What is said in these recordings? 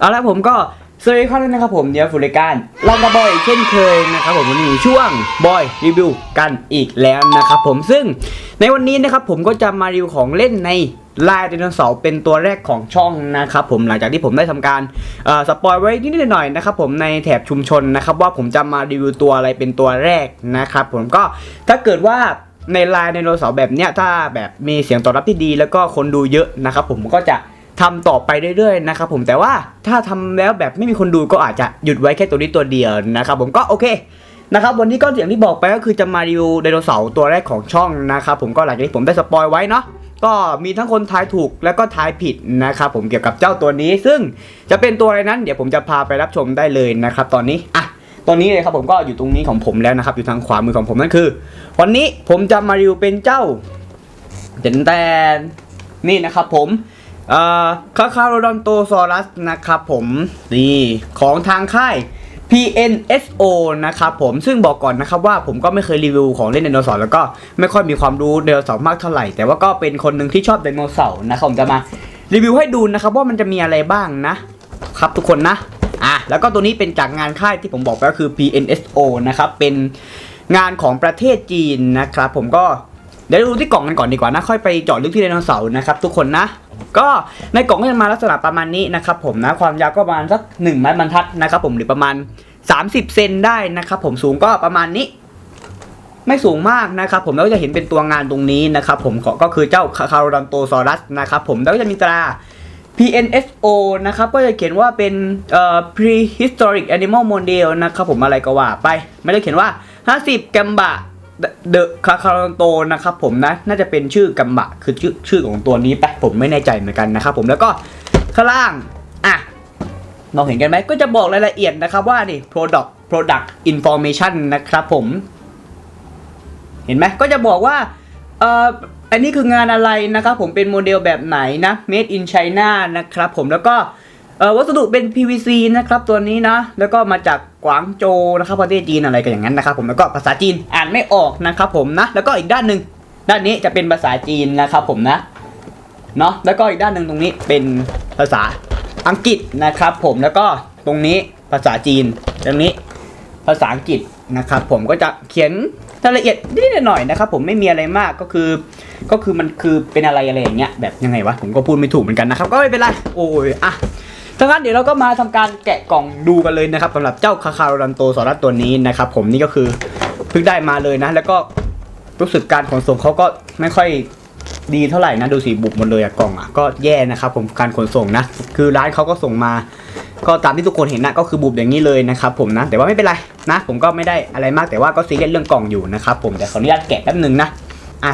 เอาละผมก็สวัสดีครับนะครับผมเดี๋ยฟูรายการลองกับบอยเช่นเคยนะครับผมวันนี้ช่วงบอยรีวิวกันอีกแล้วนะครับผมซึ่งในวันนี้นะครับผมก็จะมารีวิวของเล่นในลายไดโนเสาร์เป็นตัวแรกของช่องนะครับผมหลังจากที่ผมได้ทำการสปอยไว้นิดหน่อยนะครับผมในแถบชุมชนนะครับว่าผมจะมารีวิวตัวอะไรเป็นตัวแรกนะครับผมก็ถ้าเกิดว่าในไลน์ไดโนเสาร์แบบเนี้ยถ้าแบบมีเสียงตอบรับที่ดี แล้วก็คนดูเยอะนะครับผมก็จะ ทำต่อไปเรื่อยๆนะครับผมแต่ว่าถ้าทำแล้วแบบไม่มีคนดูก็อาจจะหยุดไว้แค่ตัวนี้ตัวเดียวนะครับผมก็โอเคนะครับวันนี้ก็อย่างที่บอกไปก็คือจะมารีวิวไดโนเสาร์ตัวแรกของช่องนะครับผมก็หลังจากที่ผมได้สปอยไว้เนาะก็มีทั้งคนทายถูกแล้วก็ทายผิดนะครับผมเกี่ยวกับเจ้าตัวนี้ ซึ่งจะเป็นตัวอะไรนั้น เดี๋ยวผมจะพาไปรับชมได้เลยนะครับตอนนี้อะตอนนี้เลยครับผมก็อยู่ตรงนี้ของผมแล้วนะครับอยู่ทางขวามือของผมนั่นคือ วันนี้ผมจะมารีวิวเป็นเจ้าเดนแตนนี่นะครับผม เอ่อคาคาโรดอนโตซอรัสนะครับผม นี่ของทางค่าย PNSO นะครับผมซึ่งบอกก่อนนะครับว่าผมก็ไม่เคยรีวิวของเล่นไดโนเสาร์แล้วก็ไม่ค่อยมีความรู้ไดโนเสาร์มากเท่าไหร่ แต่ว่าก็เป็นคนหนึ่งที่ชอบไดโนเสาร์นะครับผมจะมารีวิวให้ดูนะครับว่ามันจะมีอะไรบ้างนะครับทุกคนนะอะแล้วก็ตัวนี้เป็นจากงานค่ายที่ผมบอกไปก็คือ PNSO นะครับเป็นงานของประเทศจีนนะครับผมก็เดี๋ยวดูที่กล่องกันก่อนดีกว่านะค่อยไปเจาะลึกที่ไดโนเสาร์นะครับทุกคนนะ ก็ในกล่องก็จะมาลักษณะประมาณนี้นะครับผมนะความยาวก็ประมาณสัก1ไม้บรรทัดนะครับผมหรือประมาณ 30 เซนได้นะครับผมสูงก็ประมาณนี้ ไม่สูงมากนะครับผมแล้วก็จะเห็นเป็นตัวงานตรงนี้นะครับผมก็คือเจ้าคาร์ดอนโตซอรัสนะครับผมแล้วก็จะมีตรา PNSO นะครับก็จะเขียนว่าเป็นเอ่อ prehistoric animal model นะครับผมอะไรก็ว่าไป ไม่ได้เขียนว่า 50กัมบะ เดอะคาคาร์โตนะครับผมนะ น่าจะเป็นชื่อกัมบะคือชื่อชื่อของตัวนี้ไปผมไม่แน่ใจเหมือนกันนะครับผมแล้วก็ข้างล่างอะมองเห็นกันไหมก็จะบอกรายละเอียดนะครับว่านี่ product product information นะครับผม เห็นไหมก็จะบอกว่าเอ่ออันนี้คืองานอะไรนะครับผมเป็นโมเดลแบบไหนนะ made in China นะครับผมแล้วก็ เอ่อวัสดุเป็น PVC นะครับตัวนี้นะ แล้วก็มาจากกวางโจนะครับประเทศจีนอะไรกันอย่างนั้นนะครับผมแล้วก็ภาษาจีนอ่านไม่ออกนะครับผมนะ แล้วก็อีกด้านหนึ่งด้านนี้จะเป็นภาษาจีนนะครับผมนะเนาะแล้วก็อีกด้านหนึ่งตรงนี้เป็นภาษาอังกฤษนะครับผมแล้วก็ตรงนี้ภาษาจีน ตรงนี้ภาษาอังกฤษนะครับผมก็จะเขียนรายละเอียดนิดหน่อยนะครับผมไม่มีอะไรมากก็คือ ก็คือมันคือเป็นอะไรอะไรอย่างเงี้ยแบบยังไงวะผมก็พูดไม่ถูกเหมือนกันนะครับก็ไม่เป็นไรโอ้ยอะ ถ้างั้นเดี๋ยวเราก็มาทำการแกะกล่องดูกันเลยนะครับสำหรับเจ้าคาคาโรดันโตสอรัสตัวนี้นะครับผมนี่ก็คือเพิ่งได้มาเลยนะ แล้วก็รู้สึกการขนส่งเขาก็ไม่ค่อยดีเท่าไหร่นะดูสิบุบหมดเลยอะกล่องอะก็แย่นะครับผมการขนส่งนะ คือร้านเขาก็ส่งมา ก็ตามที่ทุกคนเห็นนะก็คือบุบอย่างนี้เลยนะครับผมนะ แต่ว่าไม่เป็นไรนะ ผมก็ไม่ได้อะไรมากแต่ว่าก็ซีเรียสเรื่องกล่องอยู่นะครับผมแต่ขออนุญาตแกะแป๊บนึงนะอะ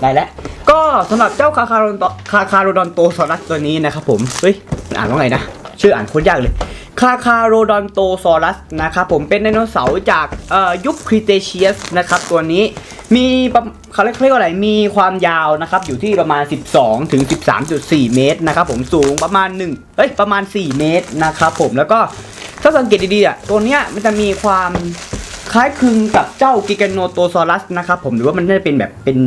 ได้แล้วก็สำหรับเจ้าคาคาโรนโตคาคาโรดอนโตซอรัสตัวนี้นะครับผมเฮ้ย อ่านว่าไงนะ ชื่ออ่านโคตรยากเลยคาคาโรดอนโตซอรัสนะครับผมเป็นไดโนเสาร์จากยุคคริเตเชียสนะครับตัวนี้มีเขาเรียกเรียกว่าอะไรมีความยาวนะครับอยู่ที่ประมาณ 12ถึง13.4 เมตรนะครับผมสูงประมาณ1เอ้ยประมาณ 4 เมตรนะครับผมแล้วก็ถ้าสังเกตดีๆอะตัวเนี้ยมันจะมีความ คล้ายคลึงกับเจ้ากิกาโนโตซอรัสนะครับผมหรือว่ามันน่าจะเป็นแบบเป็น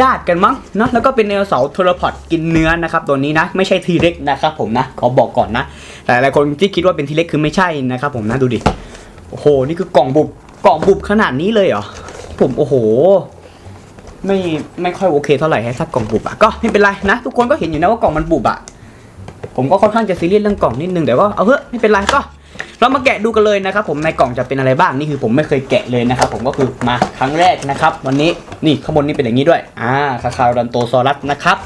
ญาติกันมั้งเนะแล้วก็เป็นไดโนเสาร์โทรพอดกินเนื้อนะครับตัวนี้นะไม่ใช่ทีเล็กนะครับผมนะขอบอกก่อนนะแต่หลายคนที่คิดว่าเป็นทีเล็กคือไม่ใช่นะครับผมนะดูดิโอ้โหนี่คือกล่องบุบกล่องบุบขนาดนี้เลยเหรอผมโอ้โห ไม่ไม่ค่อยโอเคเท่าไหร่ให้ถ้ากล่องบุบอะก็ไม่เป็นไรนะทุกคนก็เห็นอยู่นะว่ากล่องมันบุบอะผมก็ค่อนข้างจะซีเรียสเรื่องกล่องนิดนึงแต่ว่าเอาเถอะไม่เป็นไรก็ เรามาแกะดูกันเลยนะครับผมในกล่องจะเป็นอะไรบ้างนี่คือผมไม่เคยแกะเลยนะครับผมก็คือมาครั้งแรกนะครับ วันนี้นี่ข้างบนนี่เป็นอย่างนี้ด้วยอ่าคาคารันโตซอรัสนะครับ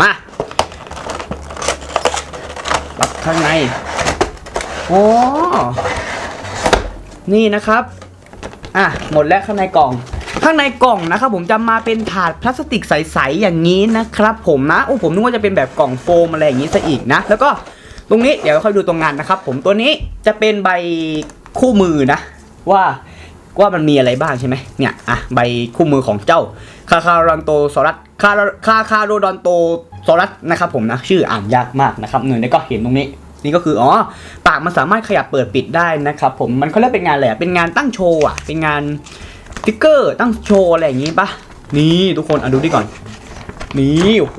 มารับข้างในโอ้นี่นะครับอะหมดแล้วข้างในกล่อง ข้างในกล่องนะครับผมจะมาเป็นถาดพลาสติกใสๆอย่างนี้นะครับ ผมนะโอ้ผมนึกว่าจะเป็นแบบกล่องโฟมอะไรอย่างนี้ซะอีกนะแล้วก็ ตรงนี้เดี๋ยวค่อยดูตรงงานนะครับ ผมตัวนี้จะเป็นใบคู่มือนะ ว่าว่ามันมีอะไรบ้างใช่ไหมเนี่ยอะใบคู่มือของเจ้าคาคารอนโตซอรัสคาคาคาโรดอนโตซอรัสนะครับผมนะชื่ออ่านยากมากนะครับหนึ่งนี่ก็เห็นตรงนี้นี่ก็คืออ๋อปากมันสามารถขยับเปิดปิดได้นะครับผมมันเขาเรียกเป็นงานอะไรเป็นงานตั้งโชว์อะเป็นงานฟิกเกอร์ตั้งโชว์อะไรอย่างงี้ปะนี่ทุกคนอะดูดิก่อน นี่โอ้โห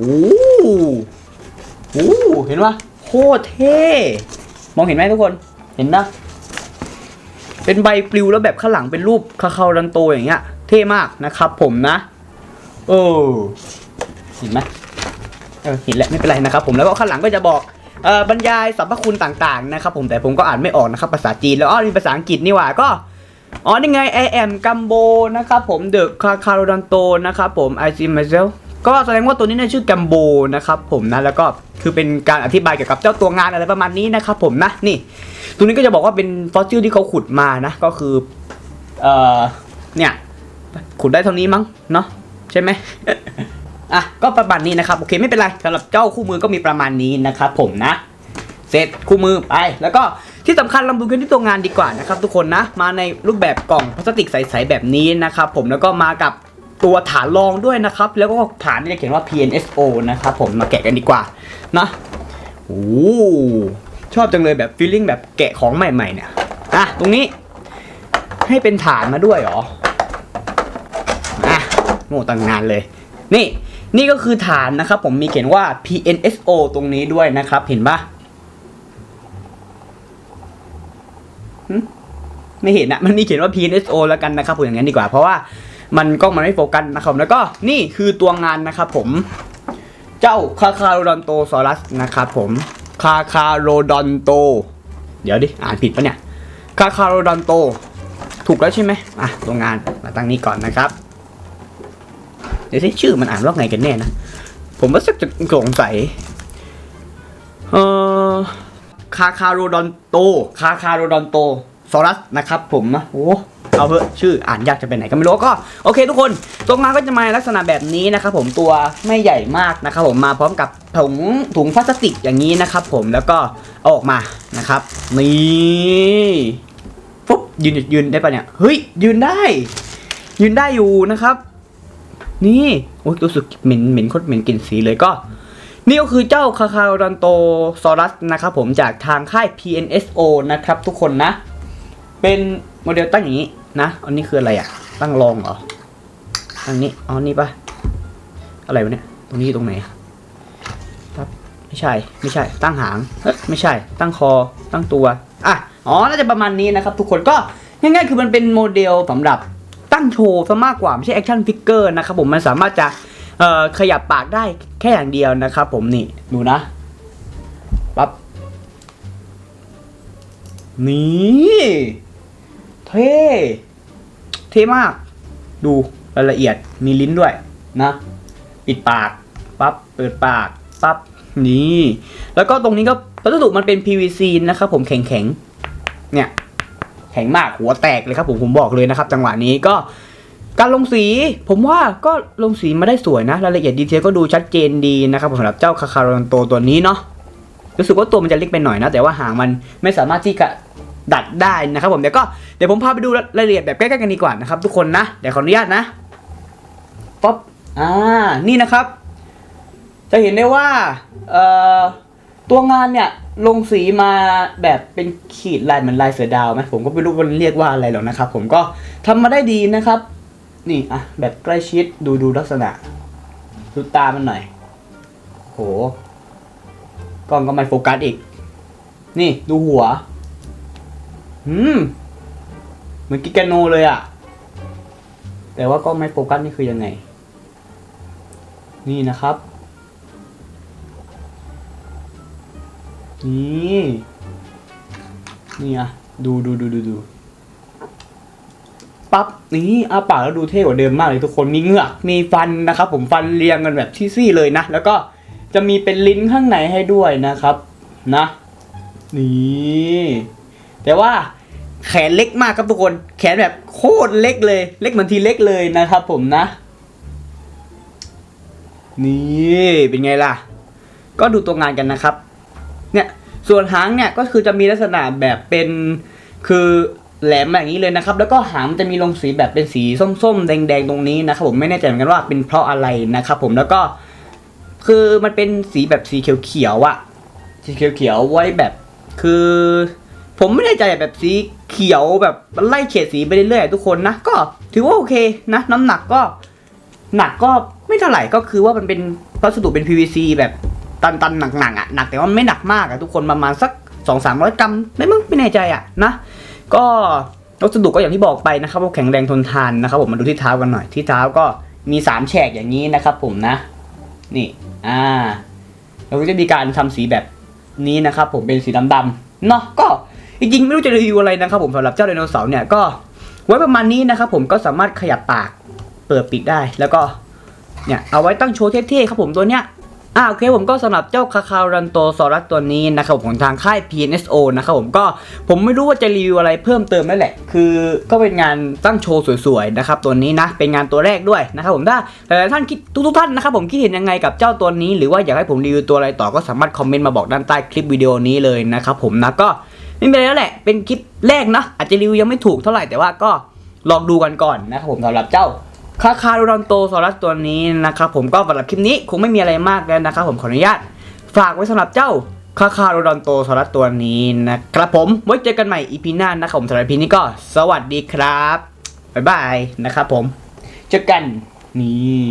เห็นปะ คตรเท่มองเห็นไหมทุกคนเห็นนะเป็นใบปลิวแล้วแบบข้างหลังเป็นรูปคาคารันโตอย่างเงี้ย เท่มากนะครับผมนะโอ้เห็นไหมเออเห็นแล้วไม่เป็นไรนะครับผมแล้วก็ข้างหลังก็จะบอกอ่อบรรยายสรรพคุณต่างๆนะครับผมแต่ผมก็อ่านไม่ออกนะครับภาษาจีนแล้วอ้อมีภาษาอังกฤษนี่หว่าก็อ๋อนี่ไง I am Gumbo นะครับผม The c a c a r o d o n t o นะครับผม I see myself ก็แสดงว่าตัวนี้เนี่ยชื่อ Gumbo นะครับผมนะแล้วก็คือเป็นการอธิบายเกี่ยวกับเจ้าตัวงานอะไรประมาณนี้นะครับผมนะนี่ ตัวนี้ก็จะบอกว่าเป็นฟอสซิลที่เขาขุดมานะก็คือเอ่อเนี่ยขุดได้เท่านี้มั้งเนาะใช่ไหมอะก็ประมาณนี้นะครับโอเคไม่เป็นไรสำหรับเจ้าคู่มือก็มีประมาณนี้นะครับผมนะ เสร็จคู่มือไปแล้วก็ที่สำคัญเราดูกันที่ตัวงานดีกว่านะครับทุกคนนะ มาในรูปแบบกล่องพลาสติกใสๆแบบนี้นะครับผมแล้วก็มากับ ตัวฐานรองด้วยนะครับ แล้วก็ฐานนี่จะเขียนว่า PNSO นะครับผมมาแกะกันดีกว่านะโอ้ชอบจังเลยแบบฟีลลิ่งแบบแกะของใหม่ๆเนี่ยอะตรงนี้ ให้เป็นฐานมาด้วยเหรออะโง่ตั้งงานเลย นี่นี่ก็คือฐานนะครับผมมีเขียนว่า PNSO ตรงนี้ด้วยนะครับ เห็นปะไม่เห็นอะมันมีเขียนว่า PNSO แล้วกันนะครับผมอย่างนั้นดีกว่าเพราะว่า มันกล้องมันไม่โฟกัสนะครับแล้วก็นี่คือตัวงานนะครับผม เจ้าคาคาโรดอนโตซอรัสนะครับผมคาคาโรดอนโต เดี๋ยวดิ อ่านผิดปะเนี่ยคาคาโรดอนโต ถูกแล้วใช่ไหมอะตัวงานมาตั้งนี้ก่อนนะครับ เดี๋ยวสิชื่อมันอ่านว่าไงกันแน่นะ ผมว่าสักจะสงสัยเอ่อคาคาโรดอนโต คาคาโรดอนโต ซอรัสนะครับผมนะโอ้เอาเถอะชื่ออ่านยากจะไปไหนก็ไม่รู้ก็โอเคทุกคนตรงงานก็จะมาลักษณะแบบนี้นะครับผมตัวไม่ใหญ่มากนะครับผมมาพร้อมกับถุงถุงพลาสติกอย่างนี้นะครับผมแล้วก็เอาออกมานะครับนี่ปุ๊บยืนยืนได้ปะเนี่ยเฮ้ยยืนได้ ยืนได้อยู่นะครับ นี่โอ้ยรู้สึกเหม็นเหม็นโคตรเหม็นกลิ่นสีเลยก็ นี่ก็คือเจ้าคาคารันโตซอรัสนะครับผมจากทางค่าย PNSO นะครับทุกคนนะ เป็นโมเดลตั้งอย่างนี้นะ อันนี้คืออะไรอะตั้งรองเหรออันนี้อ๋อนี่ปะอะไรวะเนี่ย ตรงนี้ตรงไหนปั๊บไม่ใช่ ไม่ใช่ ตั้งหางเอ้ยไม่ใช่ ตั้งคอ ตั้งตัว อะ อ๋อ น่าจะประมาณนี้นะครับ ทุกคนก็ง่ายๆ คือมันเป็นโมเดลสำหรับตั้งโชว์ซะมากกว่า ไม่ใช่แอคชั่นฟิกเกอร์นะครับผม มันสามารถจะเอ่อขยับปากได้แค่อย่างเดียวนะครับผมนี่ ดูนะ ปั๊บ นี่ เท่เท่มาก ดูรายละเอียดมีลิ้นด้วยนะ ปิดปากปั๊บเปิดปากปั๊บนี่แล้วก็ตรงนี้ก็วัสดุมันเป็น PVC นะครับผมแข็งแข็งๆเนี่ยแข็งมากหัวแตกเลยครับผมผมบอกเลยนะครับ จังหวะนี้ก็การลงสีผมว่าก็ลงสีมาได้สวยนะ รายละเอียดดีเทลก็ดูชัดเจนดีนะครับผมสำหรับเจ้าคาคารันโตตัวนี้เนาะรู้สึกว่าตัวมันจะเล็กไปหน่อยนะ แต่ว่าหางมันไม่สามารถที่จะ ดัดได้นะครับผมเดี๋ยวก็เดี๋ยวผมพาไปดูรายละเอียดแบบใกล้ๆกันดีกว่านะครับทุกคนนะเดี๋ยวขออนุญาตนะป๊อปอ่านี่นะครับ จะเห็นได้ว่าเอ่อตัวงานเนี่ยลงสีมาแบบเป็นขีดลายเหมือนลายเสือดาวไหมผมก็ไม่รู้ว่ามันเรียกว่าอะไรหรอกนะครับ ผมก็ทำมาได้ดีนะครับ นี่อะแบบใกล้ชิดดูดูลักษณะดูตามันหน่อยโหกล้องก็ไม่โฟกัสอีก นี่ดูหัว อืมเหมือนกิกาโนเลยอะแต่ว่ากล้องไม่โฟกัสนี่คือยังไง นี่นะครับ นี่ นี่อะดูดูดูดูดูปั๊บนี่อาปากแล้วดูเท่กว่าเดิมมากเลยทุกคนมีเหงือกมีฟันนะครับ ผมฟันเรียงกันแบบที่ซี่เลยนะ แล้วก็จะมีเป็นลิ้นข้างในให้ด้วยนะครับ นะ นี่ แต่ว่าแขนเล็กมากครับทุกคน แขนแบบโคตรเล็กเลย เล็กเหมือนทีเล็กเลยนะครับผมนะ นี่เป็นไงล่ะ ก็ดูตัวงานกันนะครับ เนี่ยส่วนหางเนี่ยก็คือจะมีลักษณะแบบเป็นคือแหลมแบบนี้เลยนะครับ แล้วก็หางมันจะมีลงสีแบบเป็นสีส้มๆ แดงๆ ตรงนี้นะครับผมไม่แน่ใจเหมือนกันว่าเป็นเพราะอะไรนะครับผมแล้วก็คือมันเป็นสีแบบสีเขียวๆอะสีเขียวๆไว้แบบคือ ผมไม่แน่ใจแบบสีเขียวแบบไล่เฉดสีไปเรื่อยๆทุกคนนะก็ถือว่าโอเคนะน้ำหนักก็หนักก็ไม่เท่าไหร่ก็คือว่ามันเป็นวัสดุเป็น PVC แบบตันๆหนักๆอะหนักแต่ว่าไม่หนักมากอะทุกคนประมาณสักสองสามร้อยกรัมไม่มั้งไม่แน่ใจอะนะก็วัสดุก็อย่างที่บอกไปนะครับว่าแข็งแรงทนทานนะครับผมมาดูที่เท้ากันหน่อยที่เท้าก็มีสามแฉกอย่างนี้นะครับผมนะ นี่อ่าเราก็จะมีการทำสีแบบนี้นะครับผมเป็นสีดำๆเนาะก็ จริงๆไม่รู้จะรีวิวอะไรนะครับผมสำหรับเจ้าไดโนเสาร์เนี่ยก็ไว้ประมาณนี้นะครับผมก็สามารถขยับปากเปิดปิดได้ แล้วก็เนี่ยเอาไว้ตั้งโชว์เท่ๆครับผมตัวเนี้ยอ่าโอเคผมก็สำหรับเจ้าคาคารันโตซอรัสตัวนี้นะครับผมของทางค่าย PNSO นะครับผมก็ผมไม่รู้ว่าจะรีวิวอะไรเพิ่มเติมนั่นแหละ คือก็เป็นงานตั้งโชว์สวยๆนะครับตัวนี้นะเป็นงานตัวแรกด้วยนะครับผมถ้าหลายๆท่านคิดทุกๆท่านนะครับผมคิดเห็นยังไงกับเจ้าตัวนี้ หรือว่าอยากให้ผมรีวิวตัวอะไรต่อก็สามารถคอมเมนต์มาบอกด้านใต้คลิปวิดีโอนี้เลยนะครับผมนะก็ นไรแล้วแหละ เป็นคลิปแรกนะอาจจะรีวิวยังไม่ถูกเท่าไหร่แต่ว่าก็ลองดูกันก่อนนะครับผมสำหรับเจ้าคาคาโรอนโตซอรัสตัวนี้นะครับผมก็สำหรับคลิปนี้คงไม่มีอะไรมากแล้วนะครับผมขออนุญาต ฝากไว้สำหรับเจ้าคาคาโรอนโตซอรัสตัวนี้นะครับผมไว้เจอกันใหม่อีพีหน้านะครับผมสำหรับพีนี้ก็สวัสดีครับบ๊ายบายนะครับผมเจอกันนี่